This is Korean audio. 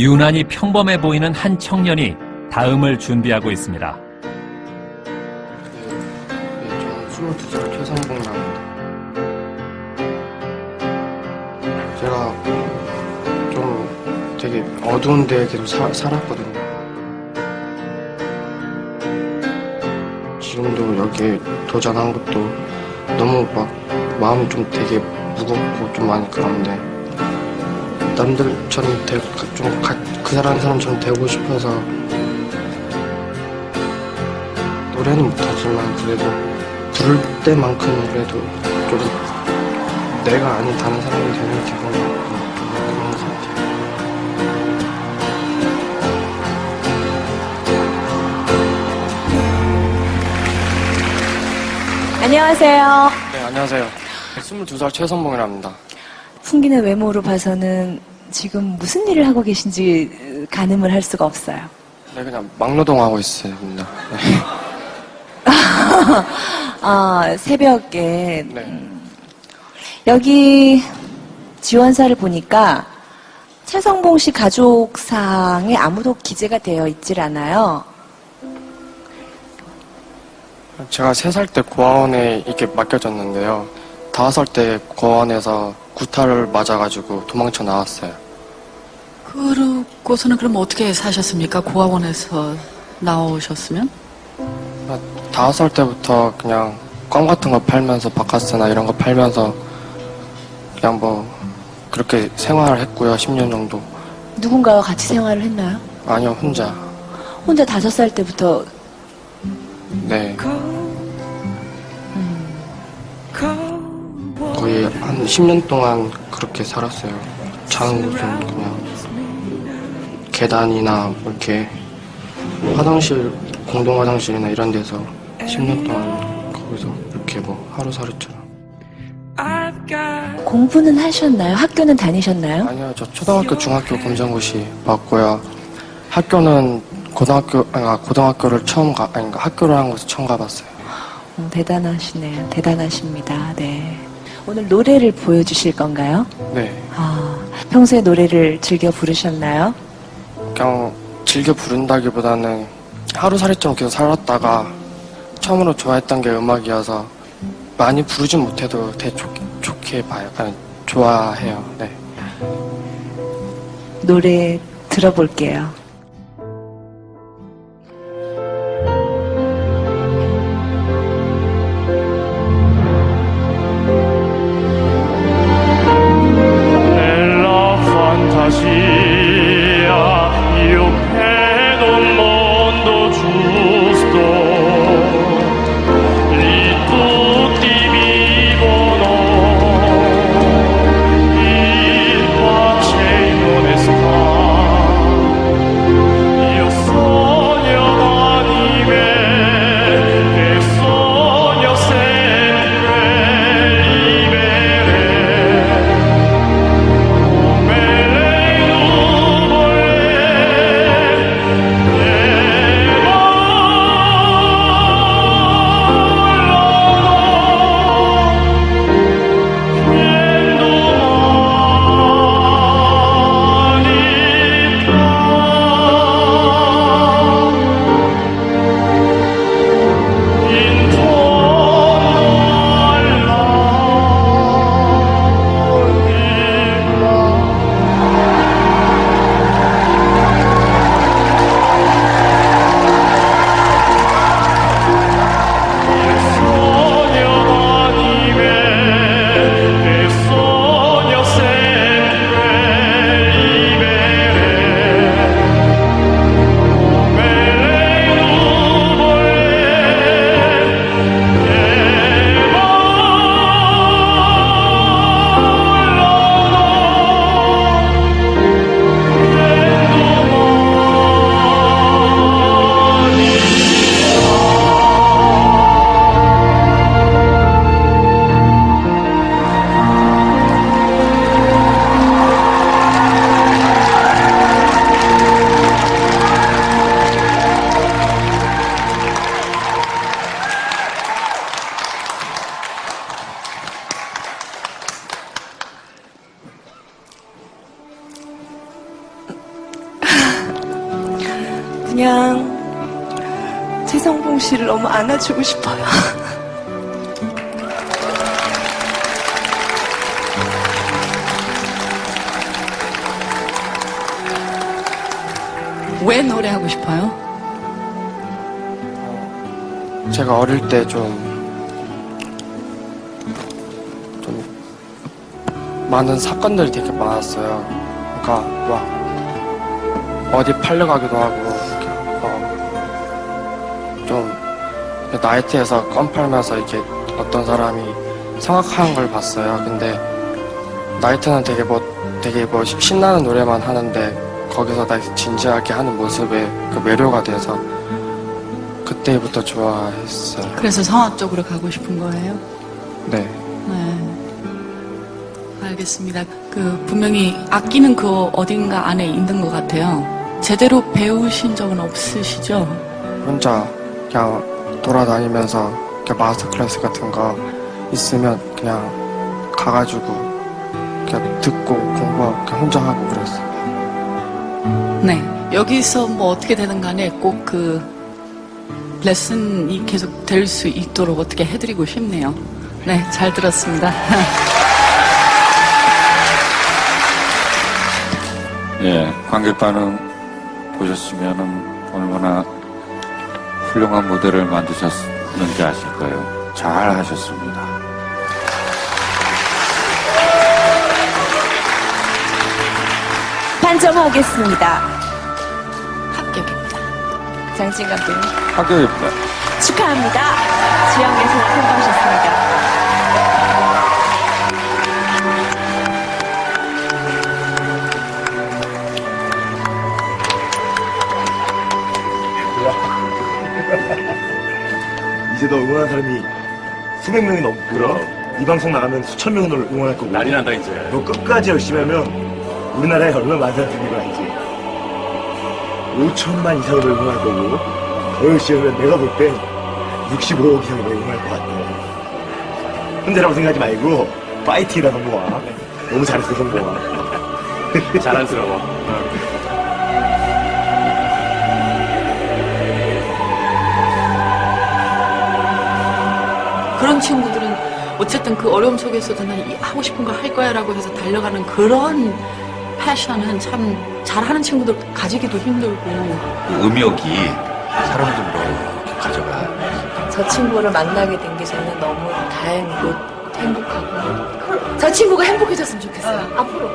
유난히 평범해 보이는 한 청년이 다음을 준비하고 있습니다. 네, 저는 22살 최성봉이라고 합니다. 제가 좀 되게 어두운 데에 계속 사- 살았거든요. 지금도 여기에 도전한 것도 너무 막 마음이 좀 되게 무겁고 좀 많이 그런데 남들처럼 되, 좀그 사람 사람처럼 되고 싶어서 노래는 못하지만 그래도 부를 때만큼 그래도 좀 내가 아닌 다른 사람이 되는 기분 그런 것 같아요. 안녕하세요. 네 안녕하세요. 22살 최선봉이랍니다. 풍기는 외모로 봐서는 지금 무슨 일을 하고 계신지 가늠을 할 수가 없어요. 네 그냥 막노동하고 있습니다. 네. 아, 새벽에 네. 여기 지원사를 보니까 최성봉 씨 가족상에 아무도 기재가 되어 있질 않아요. 제가 3살 때 고아원에 이렇게 맡겨졌는데요. 5살 때 고아원에서 구타를 맞아가지고 도망쳐 나왔어요. 그러고서는 그럼 어떻게 사셨습니까? 고아원에서 나오셨으면? 아, 다섯 살 때부터 그냥 껌 같은 거 팔면서 바카스나 이런 거 팔면서 그냥 뭐 그렇게 생활을 했고요. 10년 정도. 누군가와 같이 생활을 했나요? 아니요, 혼자. 혼자 다섯 살 때부터 네. 한 10년 동안 그렇게 살았어요. 자는 곳은 그냥 계단이나 뭐 이렇게 화장실, 공동 화장실이나 이런 데서 10년 동안 거기서 이렇게 뭐 하루살이처럼. 공부는 하셨나요? 학교는 다니셨나요? 아니요, 저 초등학교, 중학교 검정고시 봤고요. 학교는 고등학교, 아니, 고등학교를 처음 가, 아니, 학교를 한 곳을 처음 가봤어요. 어, 대단하시네요. 대단하십니다. 네. 오늘 노래를 보여주실 건가요? 네. 아, 평소에 노래를 즐겨 부르셨나요? 그냥 즐겨 부른다기보다는 하루살이처럼 계속 살았다가 처음으로 좋아했던 게 음악이어서 많이 부르진 못해도 되게 좋게, 좋게 봐요. 그냥 좋아해요. 네. 노래 들어볼게요. 그냥 최성봉 씨를 너무 안아주고 싶어요. 왜 노래하고 싶어요? 제가 어릴 때 좀, 좀, 많은 사건들이 되게 많았어요. 그러니까, 막, 어디 팔려가기도 하고, 좀, 나이트에서 껌 팔면서 이렇게 어떤 사람이 성악하는 걸 봤어요. 근데, 나이트는 되게 뭐, 되게 뭐, 신나는 노래만 하는데, 거기서 나 진지하게 하는 모습에 그 매료가 돼서, 그때부터 좋아했어요. 그래서 성악 쪽으로 가고 싶은 거예요? 네. 네. 알겠습니다. 그 분명히 아끼는 그 어딘가 안에 있는 것 같아요. 제대로 배우신 적은 없으시죠? 혼자 그냥 돌아다니면서 이렇게 마스터 클래스 같은 거 있으면 그냥 가가지고 그냥 듣고 공부하고 그냥 혼자 하고 그랬어요. 네. 여기서 뭐 어떻게 되든 간에 꼭 그 레슨이 계속 될 수 있도록 어떻게 해드리고 싶네요. 네, 잘 들었습니다. 예, 관객 반응 보셨으면은 얼마나 훌륭한 무대를 만드셨는지 아실 거예요. 잘 하셨습니다. 판정하겠습니다. 합격입니다. 장진 감독님 합격입니다. 축하합니다. 지영에서 성공하셨습니다. 이제 너 응원하는 사람이 수백 명이 넘고 이 방송 나가면 수천 명이 널 응원할 거고. 난리 난다 이제. 너 끝까지 열심히 하면 우리나라에 얼마나 많은 사람들이 거 알지 5천만 이상을 널 응원할 거고 더 열심히 하면 내가 볼 땐 65억 이상을 널 응원할 것 같아. 혼자라고 생각하지 말고 파이팅이다 성공아 너무 잘했어 성공아 자랑스러워 그런 친구들은 어쨌든 그 어려움 속에서도 난 이- 하고 싶은 거 할 거야 라고 해서 달려가는 그런 패션은 참 잘하는 친구들 가지기도 힘들고 음역이 사람들로 가져가. 저 친구를 만나게 된 게 저는 너무 다행이고 행복하고 저 친구가 행복해졌으면 좋겠어요. 앞으로